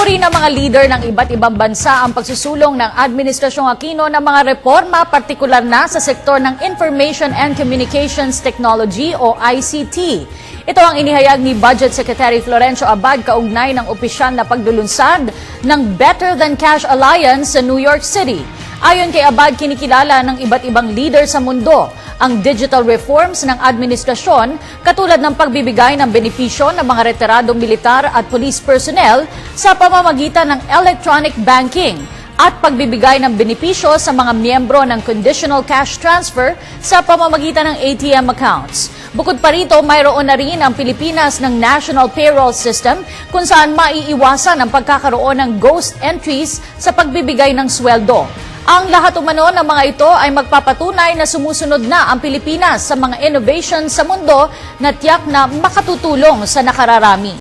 Pinuri ng mga leader ng iba't ibang bansa ang pagsusulong ng Administrasyong Aquino ng mga reforma, partikular na sa sektor ng Information and Communications Technology o ICT. Ito ang inihayag ni Budget Secretary Florencio Abad kaugnay ng opisyal na pagdulunsad ng Better Than Cash Alliance sa New York City. Ayon kay Abad, kinikilala ng iba't ibang leader sa mundo ang digital reforms ng administrasyon katulad ng pagbibigay ng benepisyo ng mga retiradong militar at police personnel sa pamamagitan ng electronic banking at pagbibigay ng benepisyo sa mga miyembro ng conditional cash transfer sa pamamagitan ng ATM accounts. Bukod pa rito, mayroon na rin ang Pilipinas ng National Payroll System kung saan maiiwasan ang pagkakaroon ng ghost entries sa pagbibigay ng sweldo. Ang lahat umano ng mga ito ay magpapatunay na sumusunod na ang Pilipinas sa mga innovation sa mundo na tiyak na makatutulong sa nakararami.